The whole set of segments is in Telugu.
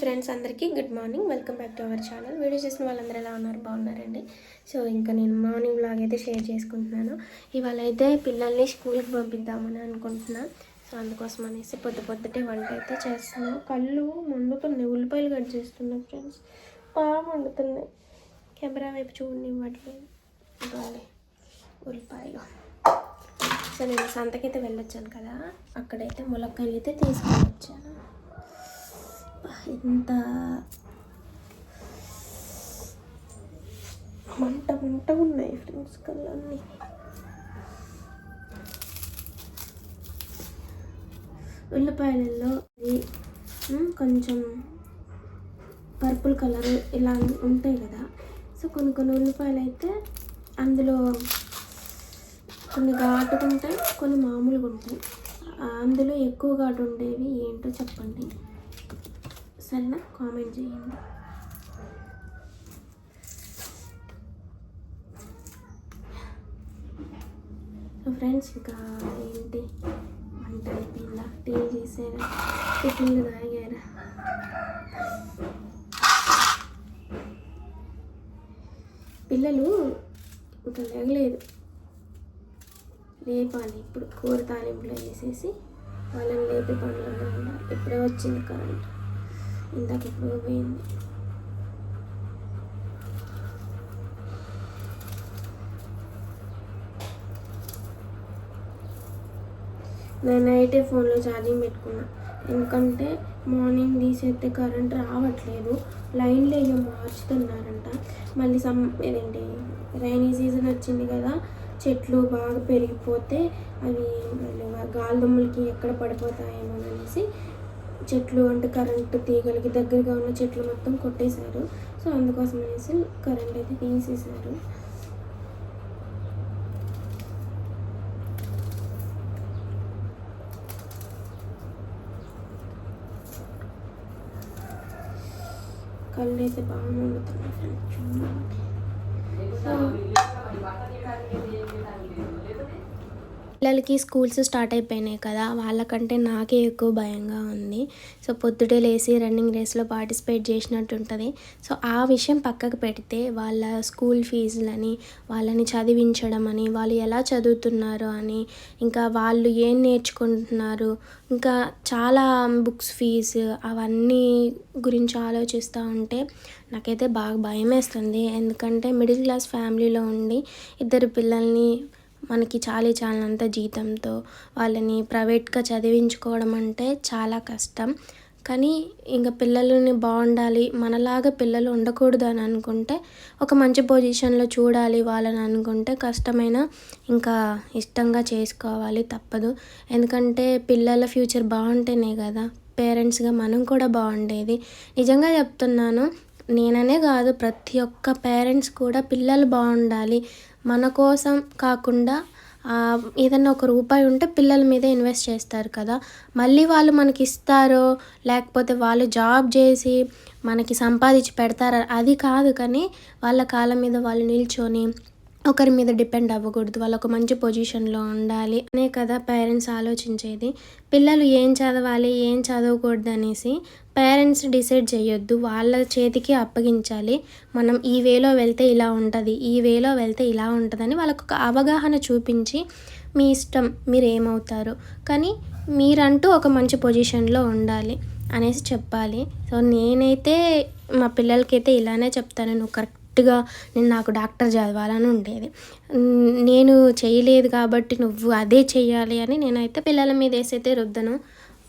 ఫ్రెండ్స్ అందరికీ good morning welcome back to our channel video చేసిన వాళ్ళందరూ ఎలా ఉన్నారు? బాగున్నారండి. సో ఇంకా నేను మార్నింగ్ బ్లాగ్ అయితే షేర్ చేసుకుంటున్నాను. ఇవాళ అయితే పిల్లల్ని స్కూల్కి పంపిద్దామని అనుకుంటున్నాను సో అందుకోసం అనేసి పొద్దు పొద్దుటే వంట అయితే చేస్తున్నాను. కళ్ళు మండుతున్నాయి. ఉల్లిపాయలు కట్ చేస్తున్నాను ఫ్రెండ్స్ బాగా మండుతున్నాయి. కెమెరా వైపు చూడండి ఇవ్వట్లేదు. ఇవ్వండి ఉల్లిపాయలు. సో నేను సంతకైతే వెళ్ళొచ్చాను కదా. అక్కడైతే ములక్కాయలు అయితే తీసుకొని వచ్చాను. ఇంత ఎంత మంట మంట ఉన్నాయి ఫ్రెండ్స్ కళ్ళన్నీ. ఉల్లిపాయలలో కొంచెం పర్పుల్ కలర్ ఇలా ఉంటాయి కదా. సో కొన్ని కొన్ని ఉల్లిపాయలు అయితే అందులో కొన్ని ఘాటుగా ఉంటాయి కొన్ని మామూలుగా ఉంటాయి. అందులో ఎక్కువ ఘాటు ఉండేవి ఏంటో చెప్పండి. అన్న కామెంట్ చేయండి. సో ఫ్రెండ్స్ ఇంకా ఏంటి? వంట అయిపోయిందా? టీ చేసారా టిఫిన్లు తాగారా? పిల్లలు ఇంకా లేగలేదు లేపాలి. ఇప్పుడు కూర తాలింపులో వేసేసి వాళ్ళని లేపే పనులు ఉన్నారు. ఇప్పుడే వచ్చింది కరెంట్. ఇందాక ఎప్పుడో పోయింది. నేను నైటే ఫోన్లో ఛార్జింగ్ పెట్టుకున్నా. ఎందుకంటే మార్నింగ్ తీసేస్తే కరెంట్ రావట్లేదు. లైన్లో ఏమో మార్చుతున్నారంట. మళ్ళీ సమ్ ఇదేంటి రైనీ సీజన్ వచ్చింది కదా చెట్లు బాగా పెరిగిపోతే అవి మళ్ళీ గాలిదుమ్ములకి ఎక్కడ పడిపోతాయేమో అనేసి చెట్లు అంటే కరెంటు తీగలకి దగ్గరగా ఉన్న చెట్లు మొత్తం కొట్టేశారు. సో అందుకోసం అనేసి కరెంట్ అయితే తీసేశారు. కళ్ళు అయితే బాగా మండుతున్నాయి ఫ్రెండ్స్. చూడండి. సో పిల్లలకి స్కూల్స్ స్టార్ట్ అయిపోయినాయి కదా వాళ్ళకంటే నాకే ఎక్కువ భయంగా ఉంది. సో పొద్దుటే లేసి రన్నింగ్ రేస్లో పార్టిసిపేట్ చేసినట్టు ఉంటుంది సో ఆ విషయం పక్కకు పెడితే వాళ్ళ స్కూల్ ఫీజులని వాళ్ళని చదివించడం అని వాళ్ళు ఎలా చదువుతున్నారు అని ఇంకా వాళ్ళు ఏం నేర్చుకుంటున్నారు ఇంకా చాలా బుక్స్ ఫీజు అవన్నీ గురించి ఆలోచిస్తూ ఉంటే నాకైతే బాగా భయం వేస్తుంది ఎందుకంటే మిడిల్ క్లాస్ ఫ్యామిలీలో ఉండి ఇద్దరు పిల్లల్ని మనకి చాలీ చాలినంత జీతంతో వాళ్ళని ప్రైవేట్గా చదివించుకోవడం అంటే చాలా కష్టం. కానీ ఇంకా పిల్లలని బాగుండాలి మనలాగా పిల్లలు ఉండకూడదు అని అనుకుంటే ఒక మంచి పొజిషన్లో చూడాలి వాళ్ళని అనుకుంటే కష్టమైన ఇంకా ఇష్టంగా చేసుకోవాలి తప్పదు. ఎందుకంటే పిల్లల ఫ్యూచర్ బాగుంటేనే కదా పేరెంట్స్గా మనం కూడా బాగుండేది. నిజంగా చెప్తున్నాను నేననే కాదు ప్రతి ఒక్క పేరెంట్స్ కూడా పిల్లలు బాగుండాలి మన కోసం కాకుండా ఏదైనా ఒక రూపాయి ఉంటే పిల్లల మీద ఇన్వెస్ట్ చేస్తారు కదా. మళ్ళీ వాళ్ళు మనకి ఇస్తారో లేకపోతే వాళ్ళు జాబ్ చేసి మనకి సంపాదించి పెడతారా అది కాదు. కానీ వాళ్ళ కాళ్ళ మీద వాళ్ళు నిల్చొని ఒకరి మీద డిపెండ్ అవ్వకూడదు. వాళ్ళు ఒక మంచి పొజిషన్లో ఉండాలి. అనే కదా పేరెంట్స్ ఆలోచించేది. పిల్లలు ఏం చదవాలి ఏం చదవకూడదు అనేసి పేరెంట్స్ డిసైడ్ చేయొద్దు. వాళ్ళ చేతికి అప్పగించాలి. మనం ఈ వేలో వెళ్తే ఇలా ఉంటుంది ఈ వేలో వెళ్తే ఇలా ఉంటుందని వాళ్ళకు ఒక అవగాహన చూపించి మీ ఇష్టం మీరు ఏమవుతారు. కానీ మీరంటూ ఒక మంచి పొజిషన్లో ఉండాలి అనేసి చెప్పాలి. సో నేనైతే మా పిల్లలకైతే ఇలానే చెప్తాను. నువ్వు కరెక్ట్గా నేను నాకు డాక్టర్ చదవాలని ఉండేది. నేను చేయలేదు కాబట్టి నువ్వు అదే చేయాలి అని నేనైతే పిల్లల మీద వేసైతే రుద్దను.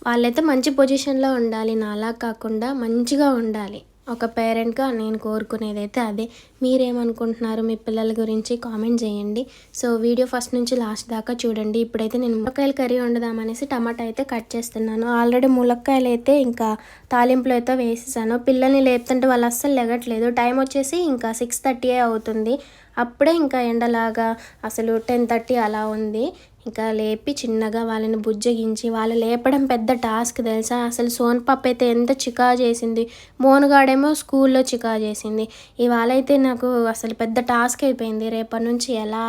వాళ్ళైతే మంచి పొజిషన్లో ఉండాలి. నాలా కాకుండా మంచిగా ఉండాలి. ఒక పేరెంట్గా నేను కోరుకునేది అయితే అదే. మీరేమనుకుంటున్నారు మీ పిల్లల గురించి కామెంట్ చేయండి. సో వీడియో ఫస్ట్ నుంచి లాస్ట్ దాకా చూడండి. ఇప్పుడైతే నేను ములక్కాయలు కర్రీ వండుదామనేసి టమాటా అయితే కట్ చేస్తున్నాను. ఆల్రెడీ ములక్కాయలు అయితే ఇంకా తాలింపులో అయితే వేసేసాను. పిల్లల్ని లేపుతుంటే వాళ్ళు అస్సలు లెగట్లేదు. టైం వచ్చేసి ఇంకా సిక్స్ థర్టీ అవుతుంది. అప్పుడే ఇంకా ఎండలాగా అసలు టెన్ థర్టీ అలా ఉంది. ఇంకా లేపి చిన్నగా వాళ్ళని బుజ్జగించి వాళ్ళు లేపడం పెద్ద టాస్క్ తెలుసా? అసలు సోన్ పప్పు అయితే ఎంత చికా చేసింది. మోనుగాడేమో స్కూల్లో చికా చేసింది. ఇవాళ అయితే నాకు అసలు పెద్ద టాస్క్ అయిపోయింది. రేపటి నుంచి ఎలా?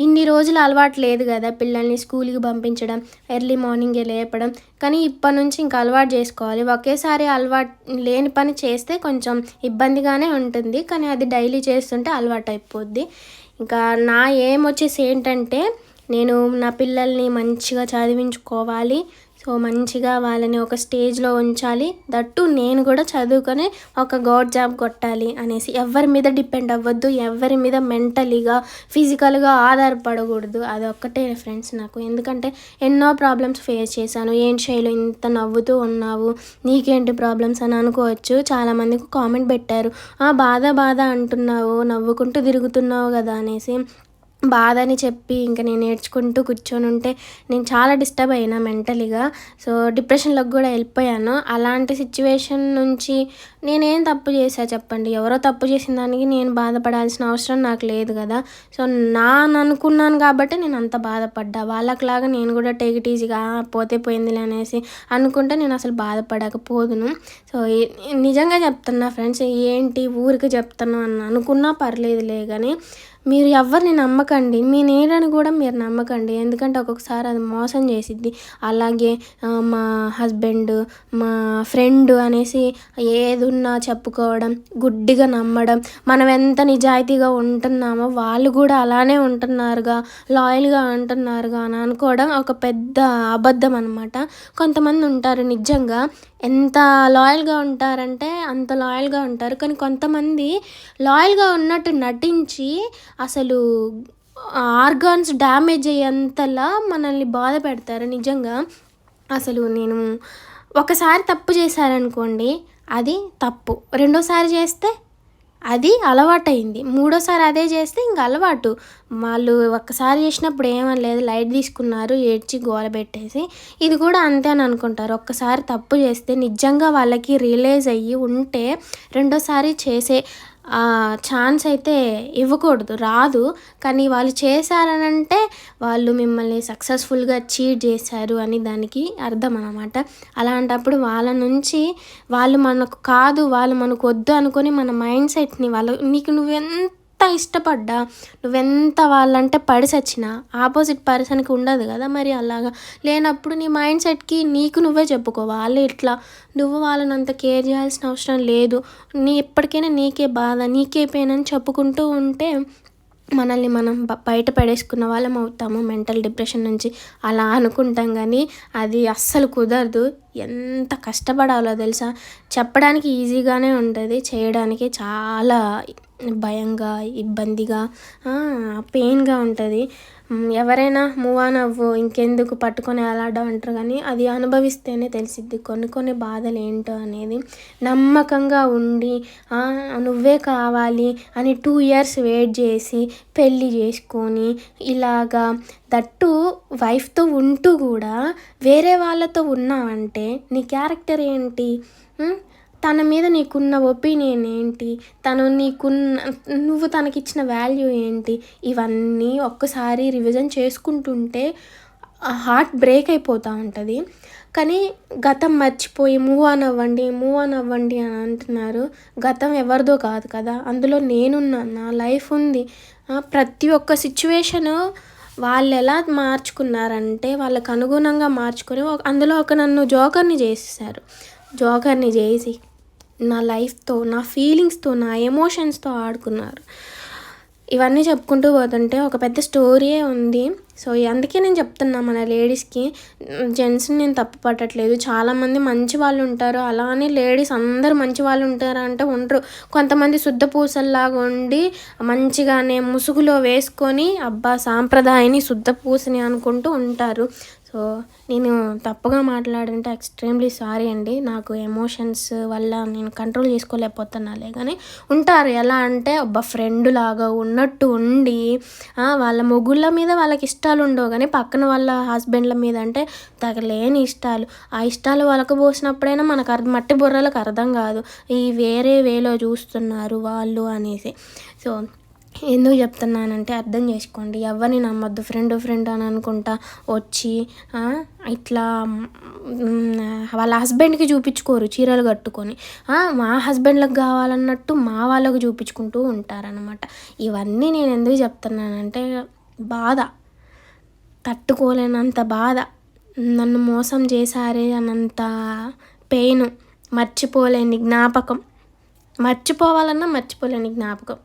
ఇన్ని రోజులు అలవాటు లేదు కదా పిల్లల్ని స్కూల్కి పంపించడం ఎర్లీ మార్నింగే లేపడం. కానీ ఇప్పటి నుంచి ఇంకా అలవాటు చేసుకోవాలి. ఒకేసారి అలవాటు లేని పని చేస్తే కొంచెం ఇబ్బందిగానే ఉంటుంది. కానీ అది డైలీ చేస్తుంటే అలవాటు అయిపోద్ది. ఇంకా నా ఏం వచ్చేసి ఏంటంటే నేను నా పిల్లల్ని మంచిగా చదివించుకోవాలి. సో మంచిగా వాళ్ళని ఒక స్టేజ్లో ఉంచాలి. దట్టు నేను కూడా చదువుకొని ఒక గవర్నమెంట్ జాబ్ కొట్టాలి అనేసి ఎవరి మీద డిపెండ్ అవ్వద్దు ఎవరి మీద మెంటలీగా ఫిజికల్గా ఆధారపడకూడదు. అదొక్కటే ఫ్రెండ్స్ నాకు. ఎందుకంటే ఎన్నో ప్రాబ్లమ్స్ ఫేస్ చేశాను. ఏం చేయలు ఇంత నవ్వుతూ ఉన్నావు నీకేంటి ప్రాబ్లమ్స్ అని అనుకోవచ్చు. చాలామందికి కామెంట్ పెట్టారు. "ఆ, బాధ బాధ అంటున్నావు నవ్వుకుంటూ తిరుగుతున్నావు కదా అనేసి. బాధ అని చెప్పి ఇంకా నేను నేర్చుకుంటూ కూర్చొని ఉంటే నేను చాలా డిస్టర్బ్ అయినా మెంటలీగా. సో డిప్రెషన్లోకి కూడా వెళ్ళిపోయాను. అలాంటి సిచ్యువేషన్ నుంచి నేనేం తప్పు చేశా చెప్పండి? ఎవరో తప్పు చేసిన దానికి నేను బాధపడాల్సిన అవసరం నాకు లేదు కదా. సో నా అనుకున్నాను కాబట్టి నేను అంత బాధపడ్డా. వాళ్ళకిలాగా నేను కూడా టేక్ ఇట్ ఈజీగా పోతే పోయిందిలే అనేసి అనుకుంటే నేను అసలు బాధపడకపోదును. సో నిజంగా చెప్తున్నా ఫ్రెండ్స్ ఏంటి ఊరికి చెప్తాను అని అనుకున్నా పర్లేదులే. కానీ మీరు ఎవరిని నమ్మకండి మీ నీడని కూడా మీరు నమ్మకండి. ఎందుకంటే ఒక్కొక్కసారి అది మోసం చేసిద్ది. అలాగే మా హస్బెండ్ మా ఫ్రెండ్ అనేసి ఏదున్నా చెప్పుకోవడం గుడ్డిగా నమ్మడం మనం ఎంత నిజాయితీగా ఉంటున్నామో వాళ్ళు కూడా అలానే ఉంటున్నారుగా లాయల్గా ఉంటున్నారుగా అని అనుకోవడం ఒక పెద్ద అబద్ధం అనమాట కొంతమంది ఉంటారు నిజంగా ఎంత లాయల్గా ఉంటారంటే అంత లాయల్గా ఉంటారు. కానీ కొంతమంది లాయల్గా ఉన్నట్టు నటించి అసలు ఆర్గాన్స్ డ్యామేజ్ అయ్యేంతలా మనల్ని బాధ పెడతారు. నిజంగా అసలు నేను ఒకసారి తప్పు చేశారనుకోండి అది తప్పు. రెండోసారి చేస్తే అది అలవాటైంది మూడోసారి అదే చేస్తే ఇంక అలవాటు. వాళ్ళు ఒక్కసారి చేసినప్పుడు ఏమనలేదు. లైట్ తీసుకున్నారు ఏడ్చి గోల పెట్టేసి. ఇది కూడా అంతే అని అనుకుంటారు. ఒక్కసారి తప్పు చేస్తే నిజంగా వాళ్ళకి రియలైజ్ అయ్యి ఉంటే రెండోసారి చేసే ఛాన్స్ అయితే ఇవ్వకూడదు రాదు. కానీ వాళ్ళు చేశారనంటే వాళ్ళు మిమ్మల్ని సక్సెస్ఫుల్గా చీట్ చేశారు అని దానికి అర్థం అనమాట అలాంటప్పుడు వాళ్ళ నుంచి వాళ్ళు మనకు కాదు వాళ్ళు మనకు వద్దు అనుకొని మన మైండ్ సెట్ని వాళ్ళ నీకు నువ్వెంత ఇష్టపడ్డా నువ్వెంత వాళ్ళంటే పడి చచ్చినా ఆపోజిట్ పర్సన్కి ఉండదు కదా మరి అలాగా. లేనప్పుడు నీ మైండ్ సెట్కి నీకు నువ్వే చెప్పుకో వాళ్ళు ఇట్లా నువ్వు వాళ్ళని అంత కేర్ చేయాల్సిన అవసరం లేదు నీ ఎప్పటికైనా నీకే బాధ నీకే పెయిన్ అని చెప్పుకుంటూ ఉంటే మనల్ని మనం బయట పడేసుకున్న వాళ్ళం అవుతాము. మెంటల్ డిప్రెషన్ నుంచి అలా అనుకుంటాం కానీ అది అస్సలు కుదరదు. ఎంత కష్టపడాలో తెలుసా? చెప్పడానికి ఈజీగానే ఉంటుంది. చేయడానికి చాలా భయంగా ఇబ్బందిగా పెయిన్గా ఉంటుంది. ఎవరైనా మూవ్ ఆన్ అవ్వు ఇంకెందుకు పట్టుకొని అలాడడం అంటారు కానీ అది అనుభవిస్తేనే తెలిసిద్ది. కొన్ని కొన్ని బాధలు ఏంటో అనేది నమ్మకంగా ఉండి నువ్వే కావాలి అని టూ ఇయర్స్ వెయిట్ చేసి పెళ్ళి చేసుకొని ఇలాగా దట్టు వైఫ్తో ఉంటూ కూడా వేరే వాళ్ళతో ఉన్నావంటే నీ క్యారెక్టర్ ఏంటి? తన మీద నీకున్న ఒపీనియన్ ఏంటి? తను నీకున్న నువ్వు తనకిచ్చిన వాల్యూ ఏంటి? ఇవన్నీ ఒక్కసారి రివిజన్ చేసుకుంటుంటే హార్ట్ బ్రేక్ అయిపోతూ ఉంటుంది. కానీ గతం మర్చిపోయి మూవ్ ఆన్ అవ్వండి మూవ్ ఆన్ అవ్వండి అని అంటున్నారు. గతం ఎవరిదో కాదు కదా. అందులో నేనున్నాను నా లైఫ్ ఉంది. ప్రతి ఒక్క సిచ్యువేషను వాళ్ళు ఎలా మార్చుకున్నారంటే వాళ్ళకు అనుగుణంగా మార్చుకొని అందులో ఒక నన్ను జోకర్ని చేసేసారు జోకర్ని చేసి నా లైఫ్తో నా ఫీలింగ్స్తో నా ఎమోషన్స్తో ఆడుకున్నారు. ఇవన్నీ చెప్పుకుంటూ పోతుంటే ఒక పెద్ద స్టోరీయే ఉంది. సో అందుకే నేను చెప్తున్నా మన లేడీస్కి జెంట్స్ని నేను తప్పు పట్టట్లేదు. చాలామంది మంచి వాళ్ళు ఉంటారు. అలానే లేడీస్ అందరూ మంచి వాళ్ళు ఉంటారు అంటే ఉండరు. కొంతమంది శుద్ధ పూసల్లాగా ఉండి మంచిగానే ముసుగులో వేసుకొని అబ్బా సాంప్రదాయాన్ని శుద్ధ పూసని అనుకుంటూ ఉంటారు. సో నేను తప్పుగా మాట్లాడంటే ఎక్స్ట్రీమ్లీ సారీ అండి. నాకు ఎమోషన్స్ వల్ల నేను కంట్రోల్ చేసుకోలేకపోతున్నాలే. కానీ ఉంటారు. ఎలా అంటే ఒబ్బ ఫ్రెండ్ లాగా ఉన్నట్టు ఉండి వాళ్ళ మొగుళ్ళ మీద వాళ్ళకి ఇష్టాలు ఉండవు. కానీ పక్కన వాళ్ళ హస్బెండ్ల మీద అంటే తగలేని ఇష్టాలు. ఆ ఇష్టాలు వాళ్ళకు పోసినప్పుడైనా మనకు అర్థం మట్టి బుర్రలకు అర్థం కాదు. ఈ వేరే వేలో చూస్తున్నారు వాళ్ళు అనేసి. సో ఎందుకు చెప్తున్నానంటే అర్థం చేసుకోండి. ఎవరిని నమ్మొద్దు. ఫ్రెండ్ ఫ్రెండ్ అని అనుకుంటా వచ్చి ఇట్లా వాళ్ళ హస్బెండ్కి చూపించుకోరు చీరలు కట్టుకొని. మా హస్బెండ్లకు కావాలన్నట్టు మా వాళ్ళకు చూపించుకుంటూ ఉంటారనమాట ఇవన్నీ నేను ఎందుకు చెప్తున్నానంటే బాధ. తట్టుకోలేనంత బాధ. నన్ను మోసం చేశారే అన్నంత పెయిన్. మర్చిపోలేని జ్ఞాపకం. మర్చిపోవాలన్నా మర్చిపోలేని జ్ఞాపకం.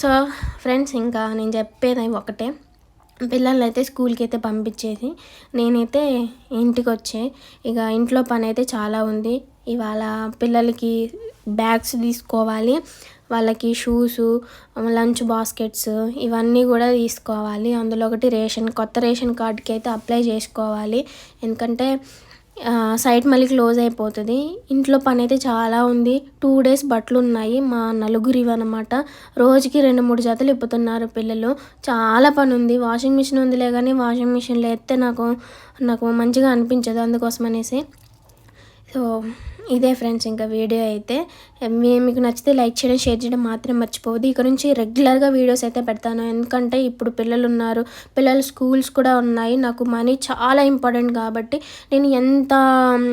సో ఫ్రెండ్స్ ఇంకా నేను చెప్పేది ఒకటే. పిల్లల్ని అయితే స్కూల్కి అయితే పంపించేసి నేనైతే ఇంటికి వచ్చే ఇక ఇంట్లో పని అయితే చాలా ఉంది. ఇవాళ పిల్లలకి బ్యాగ్స్ తీసుకోవాలి. వాళ్ళకి షూస్ లంచ్ బాస్కెట్స్ ఇవన్నీ కూడా తీసుకోవాలి. అందులో ఒకటి రేషన్ కొత్త రేషన్ కార్డ్కి అయితే అప్లై చేసుకోవాలి. ఎందుకంటే సైట్ మళ్ళీ క్లోజ్ అయిపోతుంది. ఇంట్లో పని అయితే చాలా ఉంది. టూ డేస్ బట్టలు ఉన్నాయి మా నలుగురివి అనమాట రోజుకి రెండు మూడు జతలు ఇప్పుతున్నారు పిల్లలు. చాలా పని ఉంది వాషింగ్ మిషన్ ఉందిలే కానీ వాషింగ్ మిషన్లో ఎత్తే నాకు నాకు మంచిగా అనిపించదు అందుకోసం అనేసి సో ఇదే ఫ్రెండ్స్ ఇంకా వీడియో అయితే మీ మీకు నచ్చితే లైక్ చేయడం షేర్ చేయడం మాత్రం మర్చిపోవద్దు. ఇక నుంచి రెగ్యులర్గా వీడియోస్ అయితే పెడతాను. ఎందుకంటే ఇప్పుడు పిల్లలు ఉన్నారు పిల్లలు స్కూల్స్ కూడా ఉన్నాయి. నాకు మనీ చాలా ఇంపార్టెంట్ కాబట్టి నేను ఎంత మ్,